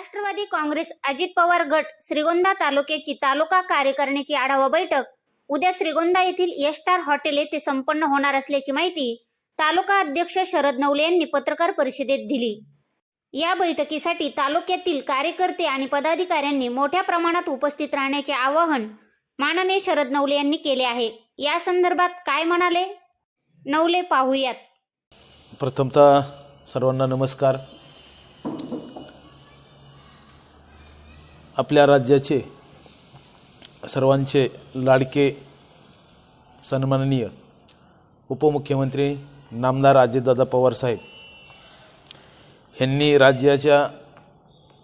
राष्ट्रवादी काँग्रेस अजित पवार गट श्रीगोंदा तालुक्याची तालुका कार्यकारिणीची आढावा बैठक. उद्या श्रीगोंदा येथील यस्टार हॉटेल येथे संपन्न होणार असल्याची माहिती तालुका अध्यक्ष शरद नवले यांनी पत्रकार परिषदेत दिली. या बैठकीसाठी तालुक्यातील कार्यकर्ते आणि पदाधिकाऱ्यांनी मोठ्या प्रमाणात उपस्थित राहण्याचे आवाहन माननीय शरद नवले यांनी केले आहे. या संदर्भात काय म्हणाले? नवले पाहूयात. प्रथमतः सर्वांना नमस्कार. आपल्या राज्याचे सर्वांचे लाडके सन्माननीय उपमुख्यमंत्री नामदार अजितदादा पवारसाहेब यांनी राज्याच्या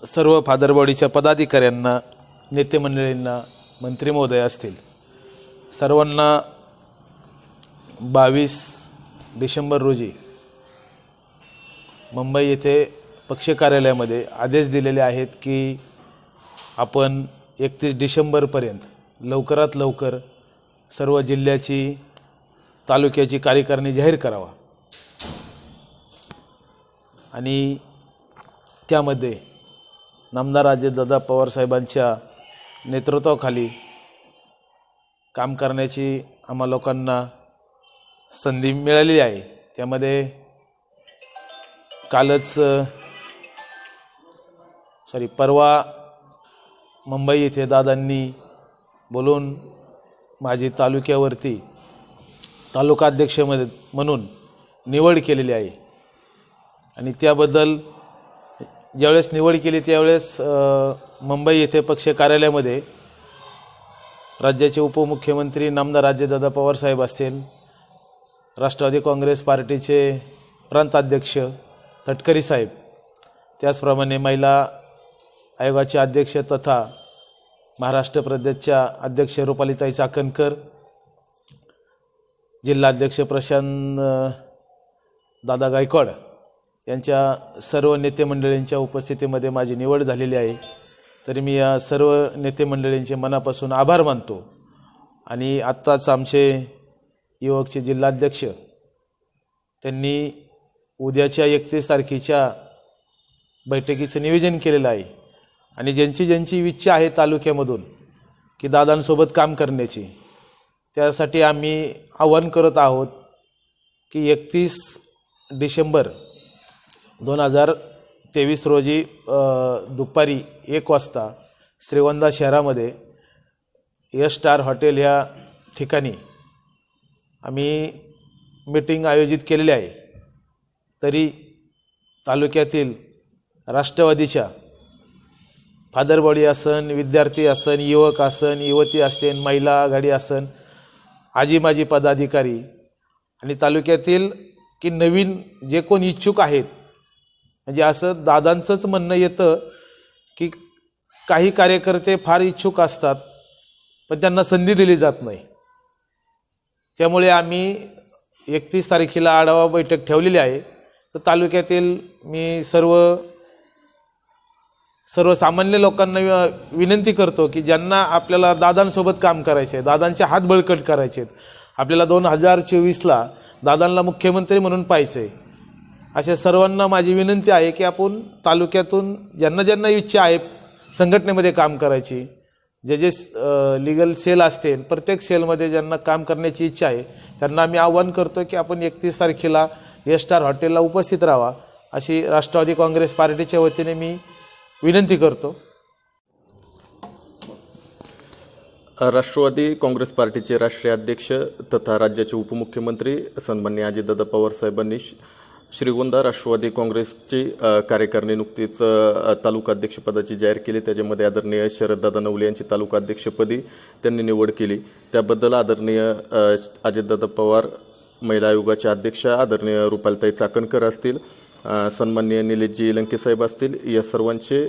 सर्व फादरबॉडीच्या पदाधिकाऱ्यांना नेतेमंडळींना मंत्री महोदय असतील सर्वांना बावीस डिसेंबर रोजी मुंबई येथे पक्ष कार्यालयामध्ये आदेश दिलेले आहेत की आपण एकतीस डिसेंबरपर्यंत लवकरात लवकर सर्व जिल्ह्याची तालुक्याची कार्यकारिणी जाहीर करावा. आणि त्यामध्ये नामदार अजितदादा पवारसाहेबांच्या नेतृत्वाखाली काम करण्याची आम्हा लोकांना संधी मिळाली आहे. त्यामध्ये कालच सॉरी परवा मुंबई येथे दादांनी बोलून माझी तालुक्यावरती तालुका अध्यक्ष म्हणून निवड केलेली आहे. आणि त्याबद्दल ज्यावेळेस निवड केली त्यावेळेस मुंबई येथे पक्ष कार्यालयामध्ये राज्याचे उपमुख्यमंत्री नामदार अजितदादा पवारसाहेब असतील राष्ट्रवादी काँग्रेस पार्टीचे प्रांताध्यक्ष तटकरी साहेब त्याचप्रमाणे महिला आयोगाचे अध्यक्ष तथा महाराष्ट्र प्रदेशच्या अध्यक्ष रुपालीताई चाकणकर जिल्हाध्यक्ष प्रशांत दादा गायकवाड यांच्या सर्व नेते मंडळींच्या उपस्थितीमध्ये माझी निवड झालेली आहे. तरी मी या सर्व नेते मंडळींचे मनापासून आभार मानतो आणि आत्ताच आमचे युवकचे जिल्हाध्यक्ष त्यांनी उद्याच्या एकतीस तारखेच्या बैठकीचं नियोजन केलेलं आहे. आणि ज्यांची ज्यांची इच्छा आहे तालुक्यामधून की दादांसोबत काम करण्याची त्यासाठी आम्ही आवाहन करत आहोत की एकतीस डिसेंबर दोन हजार तेवीस रोजी दुपारी एक वाजता श्रीगोंदा शहरामध्ये यश स्टार हॉटेल ह्या ठिकाणी आम्ही मीटिंग आयोजित केलेली आहे. तरी तालुक्यातील राष्ट्रवादीच्या फादरबॉडी असन विद्यार्थी असन युवक असन युवती असेन महिला आघाडी असन आजी माजी पदाधिकारी आणि तालुक्यातील की नवीन जे कोण इच्छुक आहेत म्हणजे असं दादांचंच म्हणणं येतं की काही कार्यकर्ते फार इच्छुक असतात पण त्यांना संधी दिली जात नाही. त्यामुळे आम्ही एकतीस तारखेला आढावा बैठक ठेवलेली आहे. तर तालुक्यातील मी सर्व सर्वसामान्य लोकांना वि- विनंती करतो की ज्यांना आपल्याला दादांसोबत काम करायचे आहे दादांचे हात बळकट करायचे आहेत आपल्याला दोन हजार चोवीसला दादांना मुख्यमंत्री म्हणून पाहिजे आहे अशा सर्वांना माझी विनंती आहे की आपण तालुक्यातून ज्यांना ज्यांना इच्छा आहे संघटनेमध्ये काम करायची जे जे लिगल सेल असतील प्रत्येक सेलमध्ये ज्यांना काम करण्याची इच्छा आहे त्यांना आम्ही आव्हान करतो की आपण एकतीस तारखेला एस स्टार हॉटेलला उपस्थित राहावा. अशी राष्ट्रवादी काँग्रेस पार्टीच्या वतीने मी विनंती करतो. राष्ट्रवादी काँग्रेस पार्टीचे राष्ट्रीय अध्यक्ष तथा राज्याचे उपमुख्यमंत्री सन्मान्य अजितदादा पवार साहेबांनी श्रीगोंदा राष्ट्रवादी काँग्रेसची कार्यकारिणी नुकतीच तालुका अध्यक्षपदाची जाहीर केली. त्याच्यामध्ये आदरणीय शरददादा नवले यांची तालुका अध्यक्षपदी त्यांनी निवड केली. त्याबद्दल आदरणीय अजितदादा पवार महिला आयोगाचे अध्यक्ष आदरणीय रुपालताई चाकणकर असतील. सन्माननीय निलेशजी लंकेसाहेब असतील. या सर्वांचे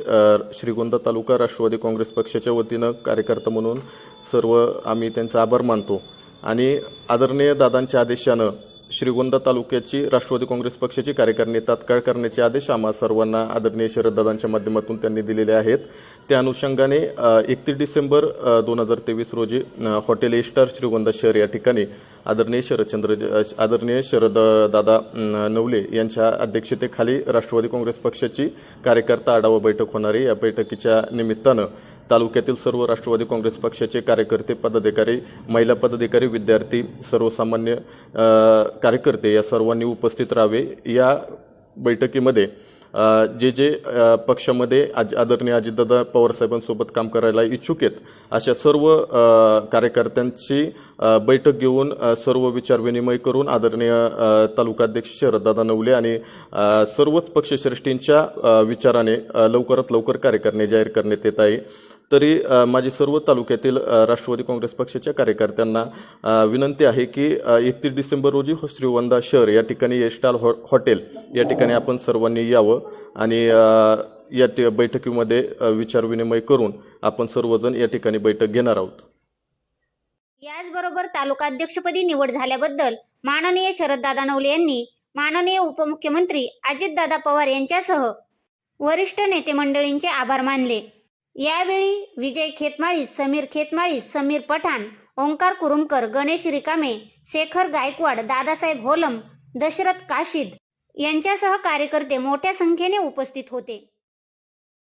श्रीगोंदा तालुका राष्ट्रवादी काँग्रेस पक्षाच्या वतीनं कार्यकर्ता म्हणून सर्व आम्ही त्यांचा आभार मानतो. आणि आदरणीय दादांच्या आदेशानं श्रीगोंदा तालुक्याची राष्ट्रवादी काँग्रेस पक्षाची कार्यकारिणी तात्काळ करण्याचे आदेश आम्हा सर्वांना आदरणीय शरददादांच्या माध्यमातून त्यांनी दिलेले आहेत. त्या अनुषंगाने एकतीस डिसेंबर दोन हजार तेवीस रोजी हॉटेल एस्टार स्टार श्रीगोंदा शहर या ठिकाणी आदरणीय शरदचंद्र आदरणीय शरददादा नवले यांच्या अध्यक्षतेखाली राष्ट्रवादी काँग्रेस पक्षाची कार्यकर्ता आढावा बैठक होणार आहे. या बैठकीच्या निमित्तानं तालुक्यातील सर्व राष्ट्रवादी काँग्रेस पक्षाचे कार्यकर्ते पदाधिकारी महिला पदाधिकारी विद्यार्थी सर्वसामान्य कार्यकर्ते या सर्वांनी उपस्थित राहावे. या बैठकीमध्ये जे जे पक्षामध्ये आज आदरणीय अजितदादा पवारसाहेबांसोबत काम करायला इच्छुक आहेत अशा सर्व कार्यकर्त्यांची बैठक घेऊन सर्व विचारविनिमय करून आदरणीय तालुकाध्यक्ष शरददादा नवले आणि सर्वच पक्षश्रेष्ठींच्या विचाराने लवकरात लवकर कार्यकारिणी जाहीर करण्यात येत आहे. तरी माझी सर्व तालुक्यातील राष्ट्रवादी काँग्रेस पक्षाच्या कार्यकर्त्यांना विनंती आहे की एकतीस डिसेंबर रोजी श्रीवंदा शहर या ठिकाणी एस्टाल हॉ हॉटेल या ठिकाणी आपण सर्वांनी यावं आणि या टे- बैठकीमध्ये विचारविनिमय करून आपण सर्वजण या ठिकाणी बैठक घेणार आहोत. याचबरोबर तालुकाध्यक्षपदी निवड झाल्याबद्दल माननीय शरददादा नवले यांनी माननीय उपमुख्यमंत्री अजितदादा पवार यांच्यासह वरिष्ठ नेते मंडळींचे आभार मानले. यावेळी विजय खेतमाळी समीर खेतमाळी समीर पठाण ओंकार कुरुमकर गणेश रिकामे शेखर गायकवाड दादासाहेब होलम दशरथ काशीद यांच्यासह कार्यकर्ते मोठ्या संख्येने उपस्थित होते.